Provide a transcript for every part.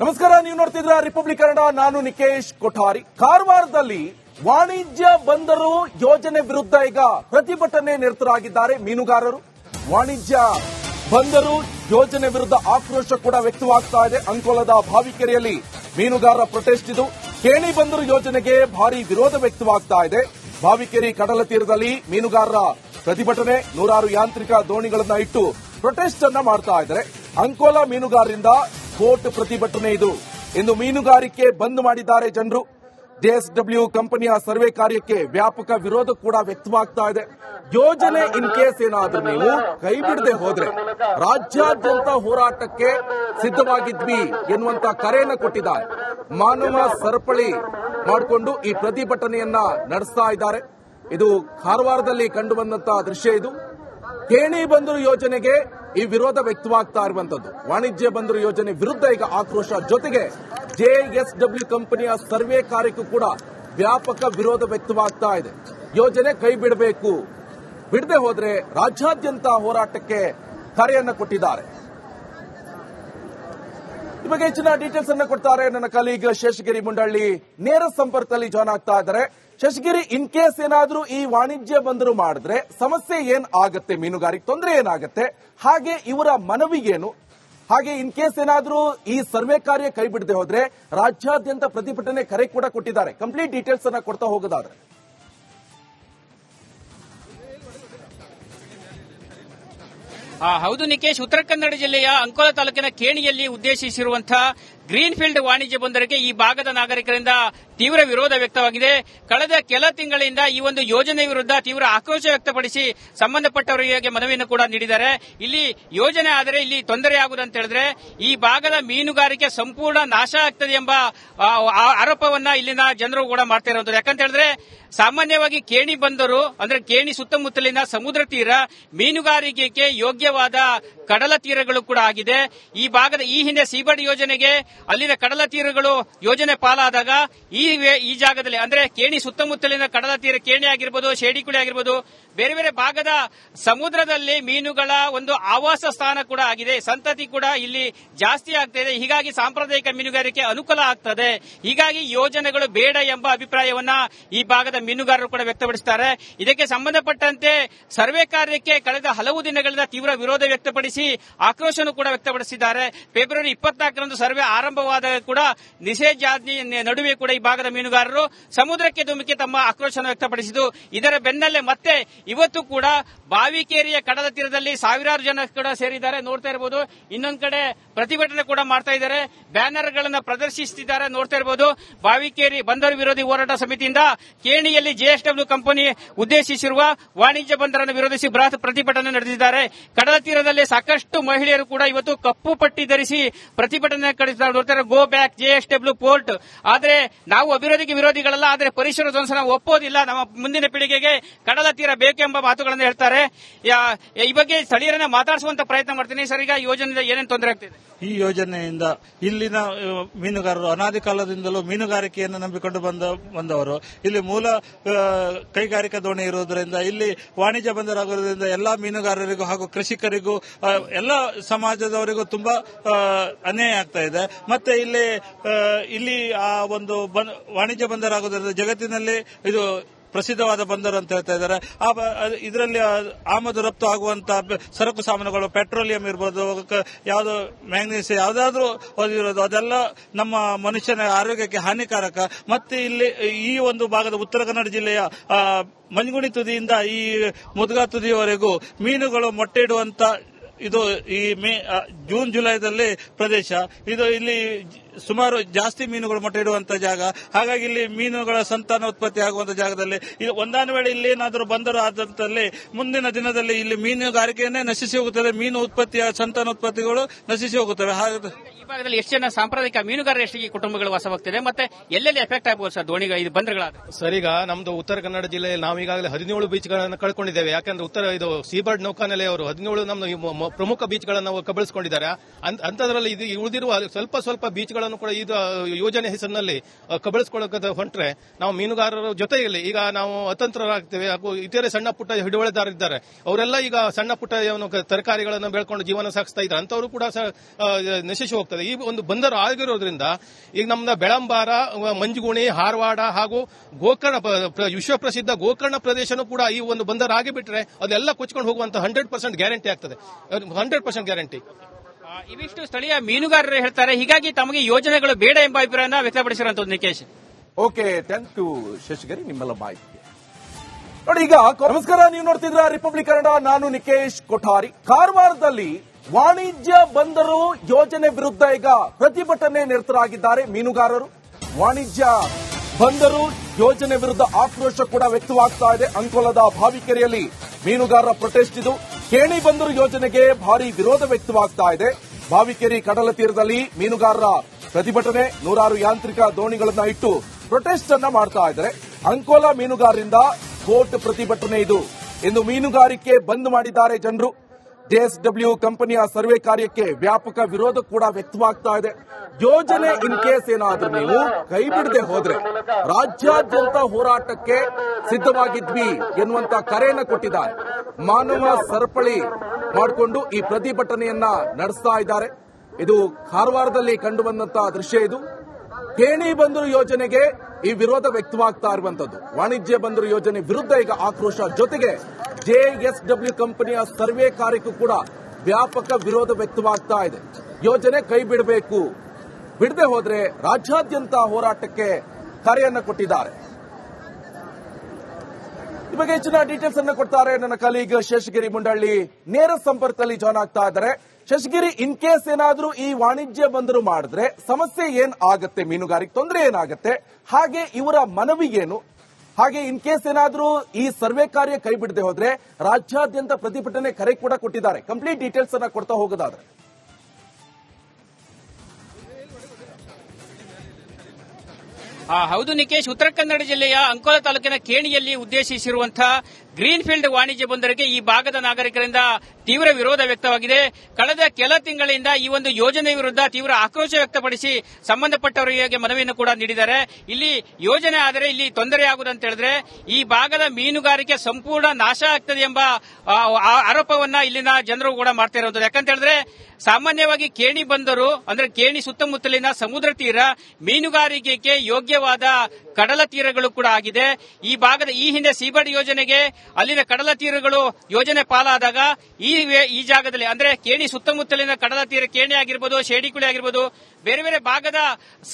ನಮಸ್ಕಾರ, ನೀವು ನೋಡ್ತಿದ್ರ ರಿಪಬ್ಲಿಕ್ ಕನ್ನಡ. ನಾನು ನಿಕೇಶ್ ಕೊಠಾರಿ. ಕಾರವಾರದಲ್ಲಿ ವಾಣಿಜ್ಯ ಬಂದರು ಯೋಜನೆ ವಿರುದ್ಧ ಈಗ ಪ್ರತಿಭಟನೆ ನಿರತರಾಗಿದ್ದಾರೆ ಮೀನುಗಾರರು. ವಾಣಿಜ್ಯ ಬಂದರು ಯೋಜನೆ ವಿರುದ್ಧ ಆಕ್ರೋಶ ಕೂಡ ವ್ಯಕ್ತವಾಗ್ತಾ ಇದೆ. ಅಂಕೋಲದ ಭಾವಿಕೆರೆಯಲ್ಲಿ ಮೀನುಗಾರರ ಪ್ರೊಟೆಸ್ಟ್ ಇದು. ಕೇಣಿ ಬಂದರು ಯೋಜನೆಗೆ ಭಾರಿ ವಿರೋಧ ವ್ಯಕ್ತವಾಗ್ತಾ ಇದೆ. ಭಾವಿಕೆರೆ ಕಡಲ ತೀರದಲ್ಲಿ ಮೀನುಗಾರರ ಪ್ರತಿಭಟನೆ. ನೂರಾರು ಯಾಂತ್ರಿಕ ದೋಣಿಗಳನ್ನ ಇಟ್ಟು ಪ್ರೊಟೆಸ್ಟ್ ಅನ್ನ ಮಾಡ್ತಾ ಇದ್ದಾರೆ. ಅಂಕೋಲ ಮೀನುಗಾರರಿಂದ ಕೋರ್ಟ್ ಪ್ರತಿಭಟನೆ ಇದು. ಎಂದು ಮೀನುಗಾರಿಕೆ ಬಂದ್ ಮಾಡಿದ್ದಾರೆ ಜನರು. ಜೆಎಸ್ಡಬ್ಲ್ಯೂ ಕಂಪನಿಯ ಸರ್ವೆ ಕಾರ್ಯಕ್ಕೆ ವ್ಯಾಪಕ ವಿರೋಧ ಕೂಡ ವ್ಯಕ್ತವಾಗ್ತಾ ಇದೆ. ಯೋಜನೆ ಇನ್ ಕೇಸ್ ಏನಾದ್ರೂ ನೀವು ಕೈ ಬಿಡದೆ ಹೋದ್ರೆ ರಾಜ್ಯಾದ್ಯಂತ ಹೋರಾಟಕ್ಕೆ ಸಿದ್ಧವಾಗಿದ್ವಿ ಎನ್ನುವಂತ ಕರೆಯನ್ನ ಕೊಟ್ಟಿದ್ದಾರೆ. ಮಾನವ ಸರಪಳಿ ಮಾಡಿಕೊಂಡು ಈ ಪ್ರತಿಭಟನೆಯನ್ನ ನಡೆಸ್ತಾ ಇದ್ದಾರೆ. ಇದು ಕಾರವಾರದಲ್ಲಿ ಕಂಡು ಬಂದಂತಹ ದೃಶ್ಯ ಇದು. ಕೇಣಿ ಬಂದರು ಯೋಜನೆಗೆ ಈ ವಿರೋಧ ವ್ಯಕ್ತವಾಗ್ತಾ ಇರುವಂತದ್ದು. ವಾಣಿಜ್ಯ ಬಂದರು ಯೋಜನೆ ವಿರುದ್ಧ ಈಗ ಆಕ್ರೋಶ ಜೊತೆಗೆ ಜೆಎಸ್ಡಬ್ಲ್ಯೂ ಕಂಪನಿಯ ಸರ್ವೆ ಕಾರ್ಯಕ್ಕೂ ಕೂಡ ವ್ಯಾಪಕ ವಿರೋಧ ವ್ಯಕ್ತವಾಗ್ತಾ ಇದೆ. ಯೋಜನೆ ಕೈ ಬಿಡಬೇಕು. ಬಿಡದೆ ಹೋದ್ರೆ ರಾಜ್ಯಾದ್ಯಂತ ಹೋರಾಟಕ್ಕೆ ಕರೆಯನ್ನು ಕೊಟ್ಟಿದ್ದಾರೆ. ಈ ಬಗ್ಗೆ ಹೆಚ್ಚಿನ ಡೀಟೇಲ್ಸ್ ಅನ್ನ ಕೊಡ್ತಾರೆ ನನ್ನ ಕಲೀಗ್ ಶೇಷಗಿರಿ ಮುಂಡಳ್ಳಿ. ನೇರ ಸಂಪರ್ಕದಲ್ಲಿ ಜಾಯ್ನ್ ಆಗ್ತಾ ಇದ್ದಾರೆ. ಶಶಗಿರಿ ಇನ್ ಕೇಸ್ ಏನಾದ್ರೂ ಈ ವಾಣಿಜ್ಯ ಬಂದರು ಮಾಡಿದ್ರೆ ಸಮಸ್ಯೆ ಏನ್ ಆಗತ್ತೆ, ಮೀನುಗಾರಿಕೆ ತೊಂದರೆ ಏನಾಗತ್ತೆ, ಹಾಗೆ ಇವರ ಮನವಿಗೇನು ಹಾಗೆ ಇನ್ ಕೇಸ್ ಏನಾದ್ರೂ ಈ ಸರ್ವೆ ಕಾರ್ಯ ಕೈ ಬಿಡದೆ ಹೋದ್ರೆ ರಾಜ್ಯಾದ್ಯಂತ ಪ್ರತಿಭಟನೆ ಕರೆ ಕೂಡ ಕೊಟ್ಟಿದ್ದಾರೆ. ಕಂಪ್ಲೀಟ್ ಡೀಟೇಲ್ಸ್ ಅನ್ನ ಕೊಡ್ತಾ ಹೋಗೋದಾದ್ರೆ. ಹೌದು ನಿಕೇಶ್ ಉತ್ತರ ಕನ್ನಡ ಜಿಲ್ಲೆಯ ಅಂಕೋಲ ತಾಲೂಕಿನ ಕೇಣಿಯಲ್ಲಿ ಉದ್ದೇಶಿಸಿರುವಂತಹ ಗ್ರೀನ್ ಫೀಲ್ಡ್ ವಾಣಿಜ್ಯ ಬಂದರಿಗೆ ಈ ಭಾಗದ ನಾಗರಿಕರಿಂದ ತೀವ್ರ ವಿರೋಧ ವ್ಯಕ್ತವಾಗಿದೆ. ಕಳೆದ ಕೆಲ ತಿಂಗಳಿಂದ ಈ ಒಂದು ಯೋಜನೆ ವಿರುದ್ಧ ತೀವ್ರ ಆಕ್ರೋಶ ವ್ಯಕ್ತಪಡಿಸಿ ಸಂಬಂಧಪಟ್ಟವರಿಗೆ ಮನವಿಯನ್ನು ಕೂಡ ನೀಡಿದ್ದಾರೆ. ಇಲ್ಲಿ ಯೋಜನೆ ಆದರೆ ಇಲ್ಲಿ ತೊಂದರೆ ಆಗುವುದಂತ ಹೇಳಿದ್ರೆ ಈ ಭಾಗದ ಮೀನುಗಾರಿಕೆ ಸಂಪೂರ್ಣ ನಾಶ ಆಗ್ತದೆ ಎಂಬ ಆರೋಪವನ್ನ ಇಲ್ಲಿನ ಜನರು ಕೂಡ ಮಾಡ್ತಾ ಯಾಕಂತ ಹೇಳಿದ್ರೆ ಸಾಮಾನ್ಯವಾಗಿ ಕೇಣಿ ಬಂದರು, ಅಂದ್ರೆ ಕೇಣಿ ಸುತ್ತಮುತ್ತಲಿನ ಸಮುದ್ರ ತೀರ ಮೀನುಗಾರಿಕೆಗೆ ಯೋಗ್ಯವಾದ ಕಡಲ ತೀರಗಳು ಕೂಡ ಆಗಿದೆ. ಈ ಭಾಗದ, ಈ ಹಿಂದೆ ಸೀಬರ್ಡ್ ಯೋಜನೆಗೆ ಅಲ್ಲಿನ ಕಡಲ ತೀರಗಳು ಯೋಜನೆ ಪಾಲಾದಾಗ ಈ ಈ ಜಾಗದಲ್ಲಿ, ಅಂದ್ರೆ ಕೇಣಿ ಸುತ್ತಮುತ್ತಲಿನ ಕಡಲ ತೀರ ಕೇಣಿ ಆಗಿರ್ಬೋದು ಶೇಡಿಕುಳಿ ಆಗಿರ್ಬೋದು, ಬೇರೆ ಬೇರೆ ಭಾಗದ ಸಮುದ್ರದಲ್ಲಿ ಮೀನುಗಳ ಒಂದು ಆವಾಸ ಸ್ಥಾನ ಕೂಡ ಆಗಿದೆ. ಸಂತತಿ ಕೂಡ ಇಲ್ಲಿ ಜಾಸ್ತಿ ಆಗ್ತಾ ಇದೆ. ಹೀಗಾಗಿ ಸಾಂಪ್ರದಾಯಿಕ ಮೀನುಗಾರಿಕೆ ಅನುಕೂಲ ಆಗ್ತದೆ. ಹೀಗಾಗಿ ಯೋಜನೆಗಳು ಬೇಡ ಎಂಬ ಅಭಿಪ್ರಾಯವನ್ನ ಈ ಭಾಗದ ಮೀನುಗಾರರು ಕೂಡ ವ್ಯಕ್ತಪಡಿಸುತ್ತಾರೆ ಇದಕ್ಕೆ ಸಂಬಂಧಪಟ್ಟಂತೆ ಸರ್ವೆ ಕಾರ್ಯಕ್ಕೆ ಕಳೆದ ಹಲವು ದಿನಗಳಿಂದ ತೀವ್ರ ವಿರೋಧ ವ್ಯಕ್ತಪಡಿಸಿ ಆಕ್ರೋಶವನ್ನು ಕೂಡ ವ್ಯಕ್ತಪಡಿಸಿದ್ದಾರೆ. ಫೆಬ್ರವರಿ ಇಪ್ಪತ್ನಾಲ್ಕರಂದು ಸರ್ವೆ ಆರಂಭವಾದಾಗ ಕೂಡ ನಿಷೇಧಾಜ್ಞೆ ನಡುವೆ ಕೂಡ ಈ ಭಾಗದ ಮೀನುಗಾರರು ಸಮುದ್ರಕ್ಕೆ ಧುಮುಕಿ ತಮ್ಮ ಆಕ್ರೋಶವನ್ನು ವ್ಯಕ್ತಪಡಿಸಿದ್ದು. ಇದರ ಬೆನ್ನಲ್ಲೇ ಮತ್ತೆ ಇವತ್ತು ಕೂಡ ಬಾವಿಕೇರಿಯ ಕಡದ ತೀರದಲ್ಲಿ ಸಾವಿರಾರು ಜನ ಕೂಡ ಸೇರಿದ್ದಾರೆ. ನೋಡ್ತಾ ಇರಬಹುದು ಇನ್ನೊಂದ್ ಕಡೆ ಪ್ರತಿಭಟನೆ ಕೂಡ ಮಾಡ್ತಾ ಇದ್ದಾರೆ. ಬ್ಯಾನರ್ ಗಳನ್ನ ಪ್ರದರ್ಶಿಸುತ್ತಿದ್ದಾರೆ ನೋಡ್ತಾ ಇರಬಹುದು ಬಾವಿಕೇರಿ ಬಂದರು ವಿರೋಧಿ ಹೋರಾಟ ಸಮಿತಿಯಿಂದ ಕೇಣಿಯಲ್ಲಿ ಜೆಎಸ್ಡಬ್ಲ್ಯೂ ಕಂಪನಿ ಉದ್ದೇಶಿಸಿರುವ ವಾಣಿಜ್ಯ ಬಂದರನ್ನು ವಿರೋಧಿಸಿ ಬೃಹತ್ ಪ್ರತಿಭಟನೆ ನಡೆಸಿದ್ದಾರೆ ಕಡಲ ತೀರದಲ್ಲಿ ಸಾಕಷ್ಟು ಮಹಿಳೆಯರು ಕೂಡ ಇವತ್ತು ಕಪ್ಪು ಪಟ್ಟಿ ಧರಿಸಿ ಪ್ರತಿಭಟನೆ ಕಡಿಸ್ತಾರೆ ನೋಡ್ತಾರೆ ಗೋ ಬ್ಯಾಕ್ ಜೆಎಸ್ಡಬ್ಲ್ಯೂ ಪೋರ್ಟ್ ಆದ್ರೆ ನಾವು ಅಭಿವೃದ್ಧಿಗೆ ವಿರೋಧಿಗಳಲ್ಲ, ಆದರೆ ಪರಿಸರ ನಾವು ಒಪ್ಪೋದಿಲ್ಲ. ನಮ್ಮ ಮುಂದಿನ ಪೀಳಿಗೆಗೆ ಕಡಲ ತೀರ ಬೇಕೆಂಬ ಮಾತುಗಳನ್ನು ಹೇಳ್ತಾರೆ. ಈ ಬಗ್ಗೆ ಸ್ಥಳೀಯರನ್ನ ಮಾತಾಡಿಸುವಂತ ಪ್ರಯತ್ನ ಮಾಡ್ತೀನಿ. ಸರ್, ಈಗ ಯೋಜನೆಯಿಂದ ಏನೇನು ತೊಂದರೆ ಆಗ್ತಿದೆ? ಈ ಯೋಜನೆಯಿಂದ ಇಲ್ಲಿನ ಮೀನುಗಾರರು, ಅನಾದಿ ಕಾಲದಿಂದಲೂ ಮೀನುಗಾರಿಕೆಯನ್ನು ನಂಬಿಕೊಂಡು ಬಂದ, ಬಂದವರು. ಇಲ್ಲಿ ಮೂಲ ಕೈಗಾರಿಕಾ ದೋಣಿ ಇರುವುದರಿಂದ, ಇಲ್ಲಿ ವಾಣಿಜ್ಯ ಬಂದರಾಗುವುದರಿಂದ ಎಲ್ಲಾ ಮೀನುಗಾರರಿಗೂ ಹಾಗೂ ಕೃಷಿಕರಿಗೂ ಎಲ್ಲ ಸಮಾಜದವರಿಗೂ ತುಂಬಾ ಅನ್ಯಾಯ ಆಗ್ತಾ ಇದೆ. ಮತ್ತೆ ಇಲ್ಲಿ ಇಲ್ಲಿ ಆ ಒಂದು ವಾಣಿಜ್ಯ ಬಂದರ ಆಗೋದ್ರಿಂದ ಜಗತ್ತಿನಲ್ಲಿ ಇದು ಪ್ರಸಿದ್ಧವಾದ ಬಂದರು ಅಂತ ಹೇಳ್ತಾ ಇದ್ದಾರೆ. ಆ ಇದರಲ್ಲಿ ಆಮದು ರಫ್ತು ಆಗುವಂತಹ ಸರಕು ಸಾಮಾನುಗಳು, ಪೆಟ್ರೋಲಿಯಂ ಇರ್ಬೋದು ಯಾವುದು ಮ್ಯಾಂಗ್ನೀಸ್ ಯಾವ್ದಾದ್ರು ಇರೋದು ಅದೆಲ್ಲ ನಮ್ಮ ಮನುಷ್ಯನ ಆರೋಗ್ಯಕ್ಕೆ ಹಾನಿಕಾರಕ. ಮತ್ತೆ ಇಲ್ಲಿ ಈ ಒಂದು ಭಾಗದ ಉತ್ತರ ಕನ್ನಡ ಜಿಲ್ಲೆಯ ಮಂಜುಗುಣಿ ತುದಿಯಿಂದ ಈ ಮುದ್ಗಾ ತುದಿಯವರೆಗೂ ಮೀನುಗಳು ಮೊಟ್ಟೆ ಇಡುವಂತ ಇದು ಈ ಮೇ ಜೂನ್ ಜುಲೈದಲ್ಲಿ ಪ್ರದೇಶ. ಇದು ಇಲ್ಲಿ ಸುಮಾರು ಜಾಸ್ತಿ ಮೀನುಗಳು ಮೊಟ್ಟೆ ಇಡುವಂತ ಜಾಗ. ಹಾಗಾಗಿ ಇಲ್ಲಿ ಮೀನುಗಳ ಸಂತಾನೋತ್ಪತ್ತಿ ಆಗುವಂತ ಜಾಗದಲ್ಲಿ ಒಂದಾನು ವೇಳೆ ಇಲ್ಲಿ ಏನಾದರೂ ಬಂದರು ಆದಂತಲ್ಲಿ ಮುಂದಿನ ದಿನದಲ್ಲಿ ಇಲ್ಲಿ ಮೀನುಗಾರಿಕೆಯನ್ನೇ ನಶಿಸಿ ಹೋಗುತ್ತದೆ. ಮೀನು ಉತ್ಪತ್ತಿಯ ಸಂತಾನೋತ್ಪತ್ತಿಗಳು ನಶಿಸಿ ಹೋಗುತ್ತವೆ. ಹಾಗೆ ಈ ಭಾಗದಲ್ಲಿ ಎಷ್ಟು ಜನ ಸಾಂಪ್ರದಾಯಿಕ ಮೀನುಗಾರರ ಈ ಕುಟುಂಬಗಳು ವಾಸವಾಗ್ತಿದೆ ಮತ್ತೆ ಎಲ್ಲೆಲ್ಲಿ ಎಫೆಕ್ಟ್ ಆಗ್ಬೋದು ಸರ್ ದೋಣಿಗ? ಇದು ಬಂದರುಗಳಾದ ಸರಿಗ ಈಗ ನಮ್ದು ಉತ್ತರ ಕನ್ನಡ ಜಿಲ್ಲೆಯಲ್ಲಿ ನಾವು ಈಗಾಗಲೇ ಹದಿನೇಳು ಬೀಚ್ಗಳನ್ನು ಕಳ್ಕೊಂಡಿದ್ದೇವೆ. ಯಾಕಂದ್ರೆ ಉತ್ತರ ಇದು ಸೀಬರ್ಡ್ ನೌಕಾನೆಲೆಯವರು ಹದಿನೇಳು ನಮ್ಮ ಪ್ರಮುಖ ಬೀಚ್ಗಳನ್ನು ಕಬಳಿಸಿಕೊಂಡಿದ್ದಾರೆ. ಅಂತದ್ರಲ್ಲಿ ಅಂಥದ್ರಲ್ಲಿ ಇದು ಉಳಿದಿರುವ ಸ್ವಲ್ಪ ಸ್ವಲ್ಪ ಬೀಚ್ಗಳನ್ನು ಕೂಡ ಇದು ಯೋಜನೆ ಹೆಸರಿನಲ್ಲಿ ಕಬಳಿಸಿಕೊಳ್ಳಕ್ಕೆ ಹೊಂಟ್ರೆ ನಾವು ಮೀನುಗಾರರ ಜೊತೆಯಲ್ಲಿ ಈಗ ನಾವು ಅತಂತ್ರರಾಗ್ತೇವೆ ಹಾಗೂ ಇತರೆ ಸಣ್ಣ ಪುಟ್ಟ ಹಿಡುವಳಿದಾರರಿದ್ದಾರೆ ಅವರೆಲ್ಲ ಈಗ ಸಣ್ಣ ಪುಟ್ಟ ತರಕಾರಿಗಳನ್ನು ಬೆಳ್ಕೊಂಡು ಜೀವನ ಸಾಗಿಸ್ತಾ ಇದ್ದಾರೆ. ಅಂತವರು ಕೂಡ ನಶಿಸಿ ಹೋಗ್ತದೆ ಈ ಒಂದು ಬಂದರು ಆಗಿರೋದ್ರಿಂದ ಈಗ ನಮ್ಮ ಬೆಳಂಬಾರ ಮಂಜುಗುಣಿ, ಹಾರವಾಡ ಹಾಗೂ ಗೋಕರ್ಣ ವಿಶ್ವ ಪ್ರಸಿದ್ಧ ಗೋಕರ್ಣ ಪ್ರದೇಶನೂ ಕೂಡ ಈ ಒಂದು ಬಂದರು ಆಗಿಬಿಟ್ರೆ ಅದೆಲ್ಲ ಕೊಚ್ಕೊಂಡು ಹೋಗುವಂತ ಹಂಡ್ರೆಡ್ ಪರ್ಸೆಂಟ್ ಗ್ಯಾರಂಟಿ ಆಗ್ತದೆ. Hundred percent guarantee. ಇವಿಷ್ಟು ಸ್ಥಳೀಯ ಮೀನುಗಾರರು ಹೇಳ್ತಾರೆ, ಹೀಗಾಗಿ ತಮಗೆ ಯೋಜನೆಗಳು ಬೇಡ ಎಂಬ ಅಭಿಪ್ರಾಯ ವ್ಯಕ್ತಪಡಿಸಿರುವಂತದ್ದು ನಿಕೇಶ್ ಓಕೆ ಥ್ಯಾಂಕ್ ಯು ಶಶಿಗರಿ ನಿಮ್ಮೆಲ್ಲ ಮಾಹಿತಿ ನೋಡಿ, ಈಗ ನಮಸ್ಕಾರ, ನೀವು ನೋಡ್ತಿದ್ರ ರಿಪಬ್ಲಿಕ್ ಕನ್ನಡ, ನಾನು ನಿಕೇಶ್ ಕೊಠಾರಿ. ಕಾರವಾರದಲ್ಲಿ ವಾಣಿಜ್ಯ ಬಂದರು ಯೋಜನೆ ವಿರುದ್ಧ ಈಗ ಪ್ರತಿಭಟನೆ ನಿರತರಾಗಿದ್ದಾರೆ ಮೀನುಗಾರರು. ವಾಣಿಜ್ಯ ಬಂದರು ಯೋಜನೆ ವಿರುದ್ಧ ಆಕ್ರೋಶ ಕೂಡ ವ್ಯಕ್ತವಾಗ್ತಾ ಇದೆ. ಅಂಕೋಲದ ಭಾವಿಕೆರೆಯಲ್ಲಿ ಮೀನುಗಾರರ ಪ್ರೊಟೆಸ್ಟ್ ಇದು. ಕೇಣಿ ಬಂದರು ಯೋಜನೆಗೆ ಭಾರಿ ವಿರೋಧ ವ್ಯಕ್ತವಾಗ್ತಾ ಇದೆ. ಭಾವಿಕೆರೆ ಕಡಲ ತೀರದಲ್ಲಿ ಮೀನುಗಾರರ ಪ್ರತಿಭಟನೆ. ನೂರಾರು ಯಾಂತ್ರಿಕ ದೋಣಿಗಳನ್ನ ಇಟ್ಟು ಪ್ರೊಟೆಸ್ಟ್ ಅನ್ನ ಮಾಡ್ತಾ ಇದ್ದಾರೆ. ಅಂಕೋಲಾ ಮೀನುಗಾರರಿಂದ ಕೋರ್ಟ್ ಪ್ರತಿಭಟನೆ ಇದು. ಎಂದು ಮೀನುಗಾರಿಕೆ ಬಂದ್ ಮಾಡಿದ್ದಾರೆ ಜನರು. ಜೆಎಸ್ಡಬ್ಲ್ಯೂ ಕಂಪನಿಯ ಸರ್ವೆ ಕಾರ್ಯಕ್ಕೆ ವ್ಯಾಪಕ ವಿರೋಧ ಕೂಡ ವ್ಯಕ್ತವಾಗ್ತಾ ಇದೆ. ಯೋಜನೆ ಇನ್ ಕೇಸ್ ಏನಾದ್ರೂ ನೀವು ಕೈ ಬಿಡದೆ ಹೋದ್ರೆ ರಾಜ್ಯಾದ್ಯಂತ ಹೋರಾಟಕ್ಕೆ ಸಿದ್ಧವಾಗಿದ್ವಿ ಎನ್ನುವಂತ ಕರೆಯನ್ನ ಕೊಟ್ಟಿದ್ದಾರೆ. ಮಾನವ ಸರಪಳಿ ಮಾಡಿಕೊಂಡು ಈ ಪ್ರತಿಭಟನೆಯನ್ನ ನಡೆಸ್ತಾ ಇದ್ದಾರೆ. ಇದು ಕಾರವಾರದಲ್ಲಿ ಕಂಡು ಬಂದಂತಹ ದೃಶ್ಯ ಇದು. ಕೇಣಿ ಬಂದರು ಯೋಜನೆಗೆ ಈ ವಿರೋಧ ವ್ಯಕ್ತವಾಗ್ತಾ ಇರುವಂತದ್ದು. ವಾಣಿಜ್ಯ ಬಂದರು ಯೋಜನೆ ವಿರುದ್ಧ ಈಗ ಆಕ್ರೋಶ ಜೊತೆಗೆ ಜೆಎಸ್ಡಬ್ಲ್ಯೂ ಕಂಪನಿಯ ಸರ್ವೆ ಕಾರ್ಯಕ್ಕೂ ಕೂಡ ವ್ಯಾಪಕ ವಿರೋಧ ವ್ಯಕ್ತವಾಗ್ತಾ ಇದೆ. ಯೋಜನೆ ಕೈ ಬಿಡಬೇಕು. ಬಿಡದೆ ಹೋದ್ರೆ ರಾಜ್ಯಾದ್ಯಂತ ಹೋರಾಟಕ್ಕೆ ಕರೆಯನ್ನು ಕೊಟ್ಟಿದ್ದಾರೆ. ಬಗ್ಗೆ ಹೆಚ್ಚಿನ ಡೀಟೇಲ್ಸ್ ಅನ್ನು ಕೊಡ್ತಾರೆ ನನ್ನ ಕಲೀಗ್ ಶೇಷಗಿರಿ ಮುಂಡಳ್ಳಿ. ನೇರ ಸಂಪರ್ಕದಲ್ಲಿ ಜಾಯ್ನ್ ಆಗ್ತಾ ಇದ್ದಾರೆ. ಶಶಗಿರಿ ಇನ್ ಕೇಸ್ ಏನಾದ್ರೂ ಈ ವಾಣಿಜ್ಯ ಬಂದರು ಮಾಡಿದ್ರೆ ಸಮಸ್ಯೆ ಏನ್ ಆಗತ್ತೆ? ಮೀನುಗಾರಿಕೆ ತೊಂದರೆ ಏನಾಗತ್ತೆ? ಹಾಗೆ ಇವರ ಮನವಿ ಏನು? ಹಾಗೆ ಇನ್ ಕೇಸ್ ಏನಾದ್ರೂ ಈ ಸರ್ವೆ ಕಾರ್ಯ ಕೈ ಬಿಡದೆ ಹೋದ್ರೆ ರಾಜ್ಯಾದ್ಯಂತ ಪ್ರತಿಭಟನೆ ಕರೆ ಕೂಡ ಕೊಟ್ಟಿದ್ದಾರೆ. ಕಂಪ್ಲೀಟ್ ಡೀಟೇಲ್ಸ್ ಅನ್ನ ಕೊಡ್ತಾ ಹೋಗೋದಾದ್ರೆ. ಹೌದು ನಿಕೇಶ್, ಉತ್ತರ ಕನ್ನಡ ಜಿಲ್ಲೆಯ ಅಂಕೋಲ ತಾಲೂಕಿನ ಕೇಣಿಯಲ್ಲಿ ಉದ್ದೇಶಿಸಿರುವಂತಹ ಗ್ರೀನ್ ಫೀಲ್ಡ್ ವಾಣಿಜ್ಯ ಬಂದರಿಗೆ ಈ ಭಾಗದ ನಾಗರಿಕರಿಂದ ತೀವ್ರ ವಿರೋಧ ವ್ಯಕ್ತವಾಗಿದೆ. ಕಳೆದ ಕೆಲ ತಿಂಗಳಿಂದ ಈ ಒಂದು ಯೋಜನೆ ವಿರುದ್ಧ ತೀವ್ರ ಆಕ್ರೋಶ ವ್ಯಕ್ತಪಡಿಸಿ ಸಂಬಂಧಪಟ್ಟವರಿಗೆ ಮನವಿಯನ್ನು ಕೂಡ ನೀಡಿದ್ದಾರೆ. ಇಲ್ಲಿ ಯೋಜನೆ ಆದರೆ ಇಲ್ಲಿ ತೊಂದರೆ ಆಗುವುದಂತ ಹೇಳಿದ್ರೆ, ಈ ಭಾಗದ ಮೀನುಗಾರಿಕೆ ಸಂಪೂರ್ಣ ನಾಶ ಆಗ್ತದೆ ಎಂಬ ಆರೋಪವನ್ನ ಇಲ್ಲಿನ ಜನರು ಕೂಡ ಮಾಡ್ತಾ ಇರುವಂತದ್ದು ಯಾಕಂತ ಹೇಳಿದ್ರೆ ಸಾಮಾನ್ಯವಾಗಿ ಕೇಣಿ ಬಂದರು, ಅಂದ್ರೆ ಕೇಣಿ ಸುತ್ತಮುತ್ತಲಿನ ಸಮುದ್ರ ತೀರ ಮೀನುಗಾರಿಕೆಗೆ ಯೋಗ್ಯವಾದ ಕಡಲ ತೀರಗಳು ಕೂಡ ಆಗಿದೆ. ಈ ಭಾಗದ, ಈ ಹಿಂದೆ ಸೀಬರ್ಡ್ ಯೋಜನೆಗೆ ಅಲ್ಲಿನ ಕಡಲ ತೀರಗಳು ಯೋಜನೆ ಪಾಲಾದಾಗ ಈ ಈ ಜಾಗದಲ್ಲಿ, ಅಂದ್ರೆ ಕೇಣಿ ಸುತ್ತಮುತ್ತಲಿನ ಕಡಲ ತೀರ ಕೇಣಿ ಆಗಿರ್ಬೋದು ಶೇಡಿಕುಳಿ ಆಗಿರ್ಬೋದು, ಬೇರೆ ಬೇರೆ ಭಾಗದ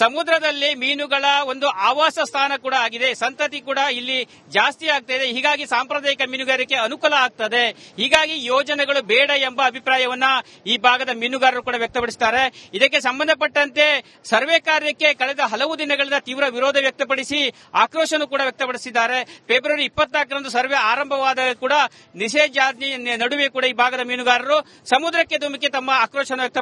ಸಮುದ್ರದಲ್ಲಿ ಮೀನುಗಳ ಒಂದು ಆವಾಸ ಸ್ಥಾನ ಕೂಡ ಆಗಿದೆ. ಸಂತತಿ ಕೂಡ ಇಲ್ಲಿ ಜಾಸ್ತಿ ಆಗ್ತಾ ಇದೆ. ಹೀಗಾಗಿ ಸಾಂಪ್ರದಾಯಿಕ ಮೀನುಗಾರಿಕೆ ಅನುಕೂಲ ಆಗ್ತದೆ. ಹೀಗಾಗಿ ಯೋಜನೆಗಳು ಬೇಡ ಎಂಬ ಅಭಿಪ್ರಾಯವನ್ನ ಈ ಭಾಗದ ಮೀನುಗಾರರು ಕೂಡ ವ್ಯಕ್ತಪಡಿಸುತ್ತಾರೆ ಇದಕ್ಕೆ ಸಂಬಂಧಪಟ್ಟಂತೆ ಸರ್ವೆ ಕಾರ್ಯಕ್ಕೆ ಕಳೆದ ಹಲವು ದಿನಗಳಿಂದ ತೀವ್ರ ವಿರೋಧ ವ್ಯಕ್ತಪಡಿಸಿ ಆಕ್ರೋಶವನ್ನು ಕೂಡ ವ್ಯಕ್ತಪಡಿಸಿದ್ದಾರೆ. ಫೆಬ್ರವರಿ ಇಪ್ಪತ್ನಾಲ್ಕರಂದು ಸರ್ವೆ ಆರಂಭವಾದ ಕೂಡ ನಿಷೇಧಾಜ್ಞೆ ನಡುವೆ ಕೂಡ ಈ ಭಾಗದ ಮೀನುಗಾರರು ಸಮುದ್ರಕ್ಕೆ ಧುಮುಕಿ ತಮ್ಮ ಆಕ್ರೋಶವನ್ನು